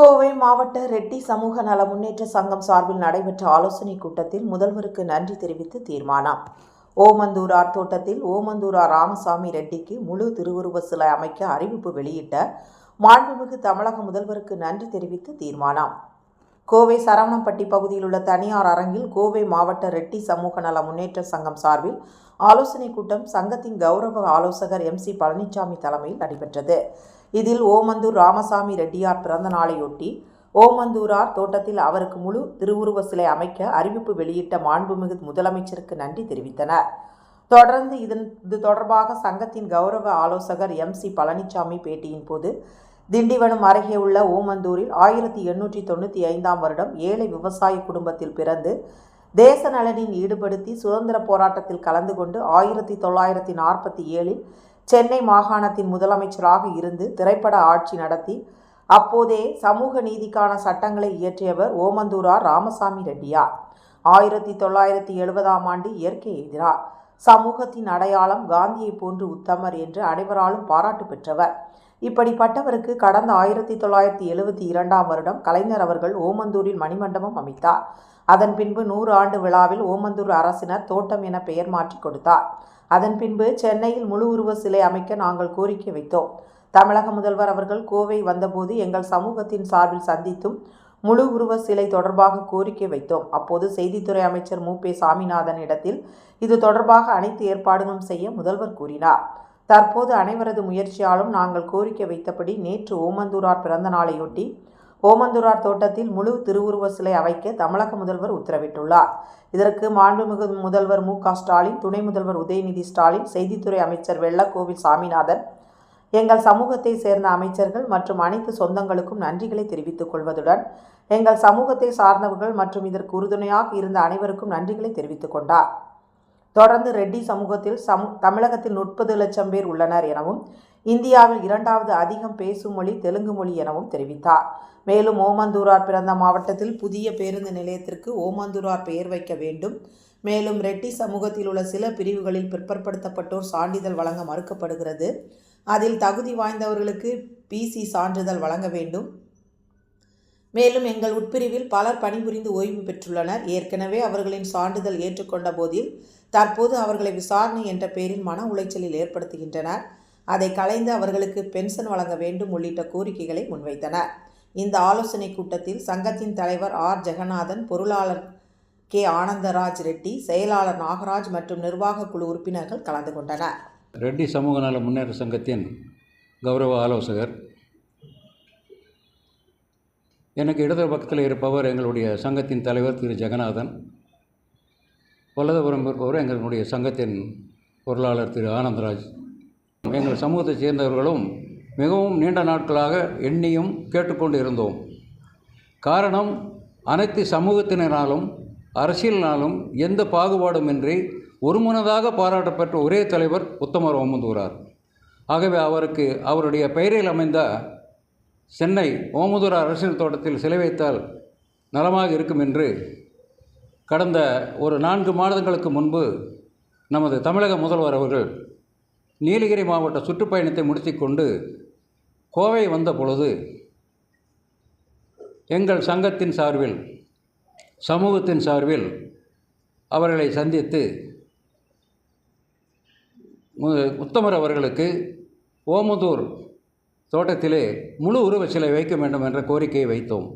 கோவை மாவட்ட ரெட்டி சமூக நல முன்னேற்ற சங்கம் சார்பில் நடைபெற்ற ஆலோசனைக் கூட்டத்தில் முதல்வருக்கு நன்றி தெரிவித்து தீர்மானம். ஓமந்தூரார் தோட்டத்தில் ஓமந்தூரார் ராமசாமி ரெட்டிக்கு முழு திருவுருவ சிலை அமைக்க அறிவிப்பு வெளியிட்ட மாண்புமிகு தமிழக முதல்வருக்கு நன்றி தெரிவித்து தீர்மானம். கோவை சரவணம்பட்டி பகுதியில் உள்ள தனியார் அரங்கில் கோவை மாவட்ட ரெட்டி சமூக நல முன்னேற்ற சங்கம் சார்பில் ஆலோசனைக் கூட்டம் சங்கத்தின் கௌரவ ஆலோசகர் எம் சி பழனிசாமி தலைமையில் நடைபெற்றது. இதில் ஓமந்தூர் ராமசாமி ரெட்டியார் பிறந்த நாளையொட்டி ஓமந்தூரார் தோட்டத்தில் அவருக்கு முழு திருவுருவ சிலை அமைக்க அறிவிப்பு வெளியிட்ட மாண்புமிகு முதலமைச்சருக்கு நன்றி தெரிவித்தனர். தொடர்ந்து இதன் இது தொடர்பாக சங்கத்தின் கௌரவ ஆலோசகர் எம் சி பழனிசாமி பேட்டியின் போது திண்டிவனம் அருகே உள்ள ஓமந்தூரில் ஆயிரத்தி எண்ணூற்றி தொண்ணூற்றி ஐந்தாம் வருடம் ஏழை விவசாய குடும்பத்தில் பிறந்து தேச நலனில் ஈடுபடுத்தி சுதந்திர போராட்டத்தில் கலந்து கொண்டு ஆயிரத்தி தொள்ளாயிரத்தி நாற்பத்தி ஏழில் சென்னை மாகாணத்தின் முதலமைச்சராக இருந்து திரைப்பட ஆட்சி நடத்தி அப்போதே சமூக நீதிக்கான சட்டங்களை இயற்றியவர் ஓமந்தூரார் ராமசாமி ரெட்டியார். ஆயிரத்தி தொள்ளாயிரத்தி எழுபதாம் ஆண்டு இயற்கை எதிரார் சமூகத்தின் அடையாளம் காந்தியை போன்று உத்தமர் என்று அனைவராலும் பாராட்டு பெற்றவர். இப்படிப்பட்டவருக்கு கடந்த ஆயிரத்தி தொள்ளாயிரத்தி எழுபத்தி இரண்டாம் வருடம் கலைஞர் அவர்கள் ஓமந்தூரில் மணிமண்டபம் அமைத்தார். அதன் பின்பு நூறு ஆண்டு விழாவில் ஓமந்தூர் அரசினர் தோட்டம் என பெயர் மாற்றி கொடுத்தார். அதன் பின்பு சென்னையில் முழு உருவ சிலை அமைக்க நாங்கள் கோரிக்கை வைத்தோம். தமிழக முதல்வர் அவர்கள் கோவை வந்தபோது எங்கள் சமூகத்தின் சார்பில் சந்தித்தும் முழு உருவ சிலை தொடர்பாக கோரிக்கை வைத்தோம். அப்போது செய்தித்துறை அமைச்சர் மு. பே. சாமிநாதன் இடத்தில் இது தொடர்பாக அனைத்து ஏற்பாடுகளும் செய்ய முதல்வர் கூறினார். தற்போது அனைவரது முயற்சியாலும் நாங்கள் கோரிக்கை வைத்தபடி நேற்று ஓமந்தூரார் பிறந்த நாளையொட்டி ஓமந்தூரார் தோட்டத்தில் முழு திருவுருவ சிலை அமைக்க தமிழக முதல்வர் உத்தரவிட்டுள்ளார். இதற்கு மாண்புமிகு முதல்வர் மு. க. ஸ்டாலின் துணை முதல்வர் உதயநிதி ஸ்டாலின் செய்தித்துறை அமைச்சர் வெள்ளக்கோவில் சாமிநாதன் எங்கள் சமூகத்தை சேர்ந்த அமைச்சர்கள் மற்றும் அனைத்து சொந்தங்களுக்கும் நன்றிகளை தெரிவித்துக் கொள்வதுடன் எங்கள் சமூகத்தை சார்ந்தவர்கள் மற்றும் இதற்கு உறுதுணையாக இருந்த அனைவருக்கும் நன்றிகளை தெரிவித்துக் கொண்டார். தொடர்ந்து ரெட்டி சமூகத்தில் சமு தமிழகத்தில் முப்பது லட்சம் பேர் உள்ளனர் எனவும் இந்தியாவில் இரண்டாவது அதிகம் பேசும் மொழி தெலுங்கு மொழி எனவும் தெரிவித்தார். மேலும் ஓமந்தூரார் பிறந்த மாவட்டத்தில் புதிய பேருந்து நிலையத்திற்கு ஓமந்தூரார் பெயர் வைக்க வேண்டும். மேலும் ரெட்டி சமூகத்தில் உள்ள சில பிரிவுகளில் பிற்படுத்தப்பட்டோர் சான்றிதழ் வழங்க மறுக்கப்படுகிறது. அதில் தகுதி வாய்ந்தவர்களுக்கு பிசி சான்றிதழ் வழங்க வேண்டும். மேலும் எங்கள் உட்பிரிவில் பலர் பணிபுரிந்து ஓய்வு பெற்றுள்ளனர். ஏற்கனவே அவர்களின் சான்றிதழ் ஏற்றுக்கொண்ட போதில் தற்போது அவர்களை விசாரணை என்ற பெயரில் மன உளைச்சலில் ஏற்படுத்துகின்றனர். அதை கலைந்து அவர்களுக்கு பென்ஷன் வழங்க வேண்டும் உள்ளிட்ட கோரிக்கைகளை முன்வைத்தனர். இந்த ஆலோசனைக் கூட்டத்தில் சங்கத்தின் தலைவர் ஆர். ஜெகநாதன் பொருளாளர் கே. ஆனந்தராஜ் ரெட்டி செயலாளர் நாகராஜ் மற்றும் நிர்வாக குழு உறுப்பினர்கள் கலந்து கொண்டனர். ரெட்டி சமூக நல முன்னேற்ற சங்கத்தின் கௌரவ ஆலோசகர். எனக்கு இடது பக்கத்தில் இருப்பவர் எங்களுடைய சங்கத்தின் தலைவர் திரு. ஜெகநாதன். வலதுபுறம் இருப்பவர் எங்களுடைய சங்கத்தின் பொருளாளர் திரு. ஆனந்தராஜ். எங்கள் சமூகத்தைச் சேர்ந்தவர்களும் மிகவும் நீண்ட நாட்களாக எண்ணியும் கேட்டுக்கொண்டு இருந்தோம். காரணம் அனைத்து சமூகத்தினராலும் அரசியலினாலும் எந்த பாகுபாடுமின்றி ஒருமனதாக பாராட்டப்பட்ட ஒரே தலைவர் உத்தமர் ஓமந்தூரார். ஆகவே அவருக்கு அவருடைய பெயரில் அமைந்த சென்னை ஓமந்தூரார் அரசியல் தோட்டத்தில் சிலை வைத்தால் நலமாக இருக்கும் என்று கடந்த ஒரு நான்கு மாதங்களுக்கு முன்பு நமது தமிழக முதல்வர் அவர்கள் நீலகிரி மாவட்ட சுற்றுப்பயணத்தை முடித்துக்கொண்டு கோவை வந்த பொழுது எங்கள் சங்கத்தின் சார்பில் சமூகத்தின் சார்பில் அவர்களை சந்தித்து உத்தமர் அவர்களுக்கு ஓமதூர் தோட்டத்திலே முழு உருவச் சிலை வைக்க வேண்டும் என்ற கோரிக்கையை வைத்தோம்.